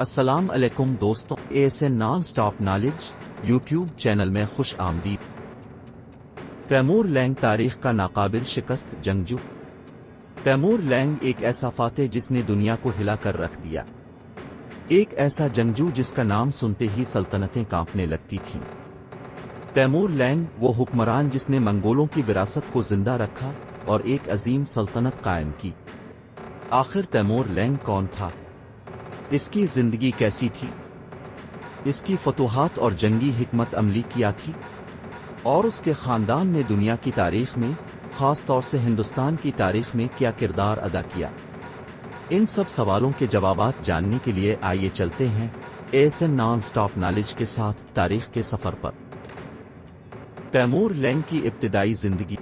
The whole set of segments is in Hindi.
अस्सलाम अलैकुम दोस्तों S N non stop knowledge YouTube channel में खुश आमदीद। तैमूर लैंग तारीख का नाकाबिल शिकस्त जंगजू। तैमूर लैंग एक ऐसा फाते जिसने दुनिया को हिला कर रख दिया। एक ऐसा जंगजू जिसका नाम सुनते ही सल्तनतें कांपने लगती थीं। तैमूर लैंग वो हुक्मरान जिसने मंगोलों की विरासत को ज़िंदा रखा और एक अजीम सल्तनत कायम की। आखिर तैमूर लैंग कौन था? इसकी ज़िंदगी कैसी थी? इसकी फतूहात और जंगी हिकमत अमली किया थी? और उसके खानदान ने दुनिया की तारीख में, खास तौर से हिंदुस्तान की तारीख में क्या किरदार अदा किया? इन सब सवालों के जवाब जानने के लिए आइए चलते हैं S N non stop knowledge के साथ तारीख के सफ़र पर। तैमूर लैंग की इब्तदाई ज़िंदगी।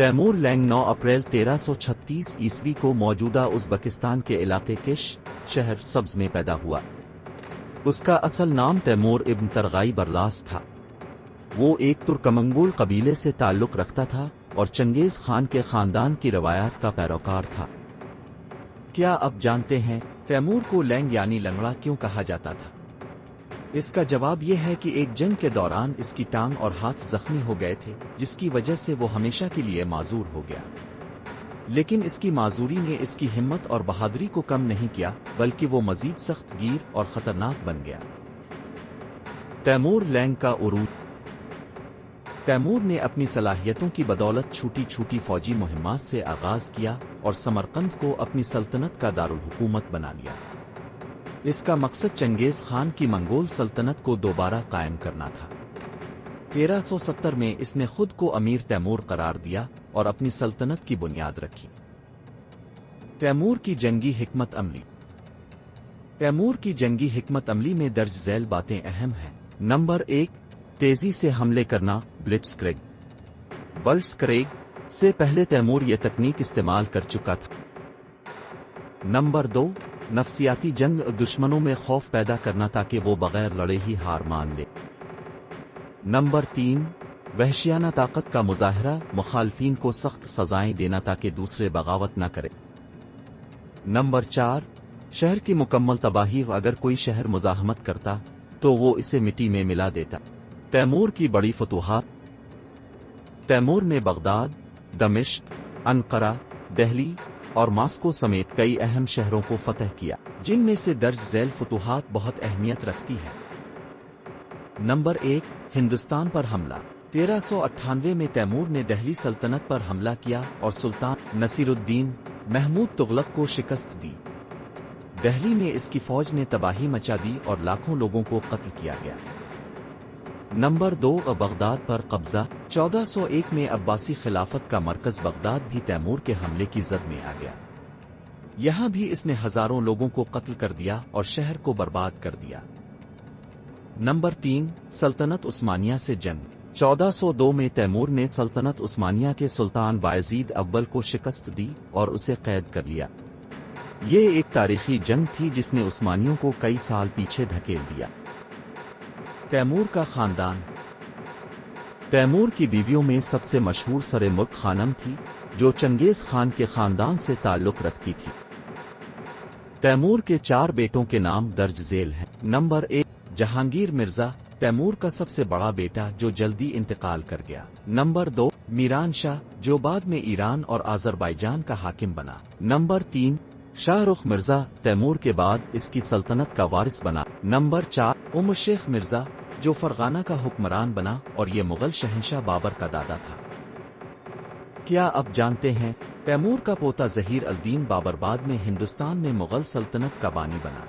तैमूर लैंग 9 अप्रैल 1336 ईस्वी को मौजूदा उज्बेकिस्तान के इलाके किश शहर सब्ज में पैदा हुआ। उसका असल नाम तैमूर इब्न तरगाई बरलास था। वो एक तुर्कमंगोल कबीले से ताल्लुक रखता था और चंगेज खान के खानदान की रवायात का पैरोकार था। क्या आप जानते हैं तैमूर को लैंग यानी लंगड़ा क्यों कहा जाता था? इसका जवाब यह है कि एक जंग के दौरान इसकी टांग और हाथ जख्मी हो गए थे, जिसकी वजह से वो हमेशा के लिए माजूर हो गया। लेकिन इसकी माजूरी ने इसकी हिम्मत और बहादुरी को कम नहीं किया, बल्कि वो मजीद सख्त, गिर और खतरनाक बन गया। तैमूर लैंग का उरूज तैमूर ने अपनी सलाहियतों की बदौलत छूटी छूटी फौजी मुहिमात से आगाज़ किया और समरकंद को अपनी सल्तनत का दारुल हुकूमत बना लिया। इसका मकसद चंगेज खान की मंगोल सल्तनत को दोबारा कायम करना था। 1370 में इसने खुद को अमीर तैमूर करार दिया और अपनी सल्तनत की बुनियाद रखी। तैमूर की जंगी हिकमत अमली। तैमूर की जंगी हिकमत अमली में दर्ज झैल बातें अहम हैं। नंबर एक, तेज़ी से हमले करना ब्लिट्स क्रेग बल्स क्रेग से पहले तैमूर यह तकनीक इस्तेमाल कर चुका था। नंबर दो नफसियाती जंग दुश्मनों में खौफ पैदा करना ताकि वो बगैर लड़े ही हार मान ले। नंबर तीन, वहशियाना ताकत का मुजाहरा, मुखालफीन को सख्त सजाएँ देना ताकि दूसरे बगावत न करे। नंबर चार, शहर की मुकम्मल तबाही अगर कोई शहर मुजाहमत करता तो वो इसे मिट्टी में मिला देता। तैमूर की बड़ी फतूहात, तैमूर ने बगदाद, दमिश्क, अनकरा, दहली और मास्को समेत कई अहम शहरों को फतह किया, जिनमें से दर्ज झैल फतूहात बहुत अहमियत रखती है। नंबर एक, हिंदुस्तान पर हमला। तेरह में तैमूर ने दहली सल्तनत पर हमला किया और सुल्तान नसीरुद्दीन महमूद तुगलक को शिकस्त दी। दहली में इसकी फौज ने तबाही मचा दी और लाखों लोगों को कत्ल किया गया। नंबर दो बगदाद पर कब्जा। 1401 में अब्बासी खिलाफत का मरकज बगदाद भी तैमूर के हमले की जद में आ गया। यहाँ भी इसने हज़ारों लोगों को कत्ल कर दिया और शहर को बर्बाद कर दिया। नंबर तीन, सल्तनत उस्मानिया से जंग। 1402 में तैमूर ने सल्तनत उस्मानिया के सुल्तान बायजीद अव्वल को शिकस्त दी और उसे कैद कर लिया। ये एक तारीखी जंग थी जिसने उस्मानियों को कई साल पीछे धकेल दिया। तैमूर का खानदान तैमूर की बीवियों में सबसे मशहूर सरे खानम थी, जो चंगेज खान के खानदान से ताल्लुक रखती थी। तैमूर के चार बेटों के नाम दर्ज जेल हैं। नंबर एक, जहांगीर मिर्ज़ा, तैमूर का सबसे बड़ा बेटा, जो जल्दी इंतकाल कर गया। नंबर दो, मीरान शाह, जो बाद में ईरान और आजरबाईजान का हाकिम बना। नंबर तीन, शाहरुख मिर्ज़ा, तैमूर के बाद इसकी सल्तनत का वारिस बना। नंबर चार, उमर शेख मिर्ज़ा जो फरगाना का हुक्मरान बना और ये मुगल शहनशाह बाबर का दादा था। क्या अब जानते हैं तैमूर का पोता जहीर अल्दीन बाबर बाद में हिंदुस्तान में मुगल सल्तनत का बानी बना।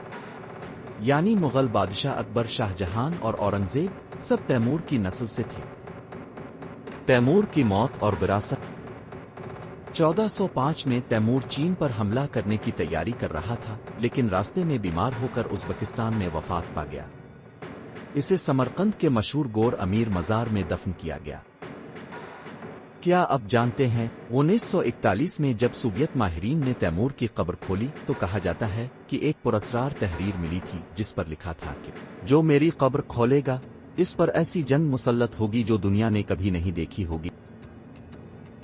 यानी मुगल बादशाह अकबर शाहजहां और औरंगज़ेब सब तैमूर की नस्ल से थे। तैमूर की मौत और विरासत। 1405 में तैमूर चीन पर हमला करने की तैयारी कर रहा था, लेकिन रास्ते में बीमार होकर उज्बेकिस्तान में वफात पा गया। इसे समरकंद के मशहूर गोर अमीर मजार में दफन किया गया। क्या आप जानते हैं 1941 में जब सोवियत माहरीन ने तैमूर की कब्र खोली तो कहा जाता है कि एक पुरस्कार तहरीर मिली थी, जिस पर लिखा था कि, जो मेरी कब्र खोलेगा, इस पर ऐसी जंग मुसलत होगी जो दुनिया ने कभी नहीं देखी होगी।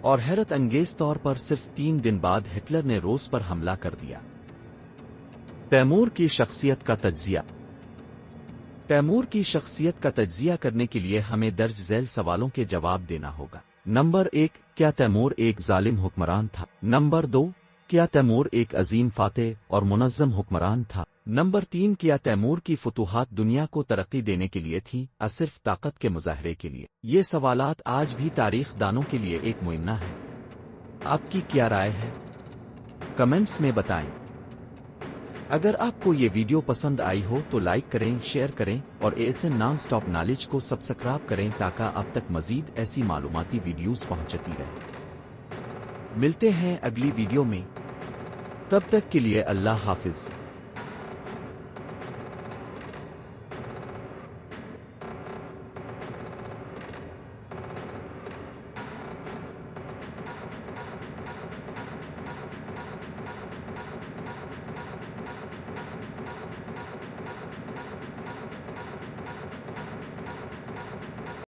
और हैरत अंगेज तौर पर सिर्फ़ तीन दिन बाद हिटलर ने रोस पर हमला कर दिया। तैमूर की शख्सियत का तजिया तैमूर की शख्सियत का तजिया करने के लिए हमें दर्ज झैल सवालों के जवाब देना होगा। नंबर एक, क्या तैमूर एक जालिम हुक्मरान था? नंबर दो, क्या तैमूर एक अजीम फातेह और मुनज़्ज़म हुक्मरान था? नंबर तीन, क्या तैमूर की फतूहत दुनिया को तरक्की देने के लिए थी आ सिर्फ़ ताकत के मुजाहरे के लिए? ये सवालात आज भी तारीख दानों के लिए एक मुइमना है। आपकी क्या राय है? कमेंट्स में बताएँ। अगर आपको ये वीडियो पसंद आई हो तो लाइक करें, शेयर करें और ऐसे नॉन स्टॉप नॉलेज को सब्सक्राइब करें ताकि अब तक मजीद ऐसी मालूमती वीडियोस पहुँचती रहे। मिलते हैं अगली वीडियो में। तब तक के लिए अल्लाह हाफिज।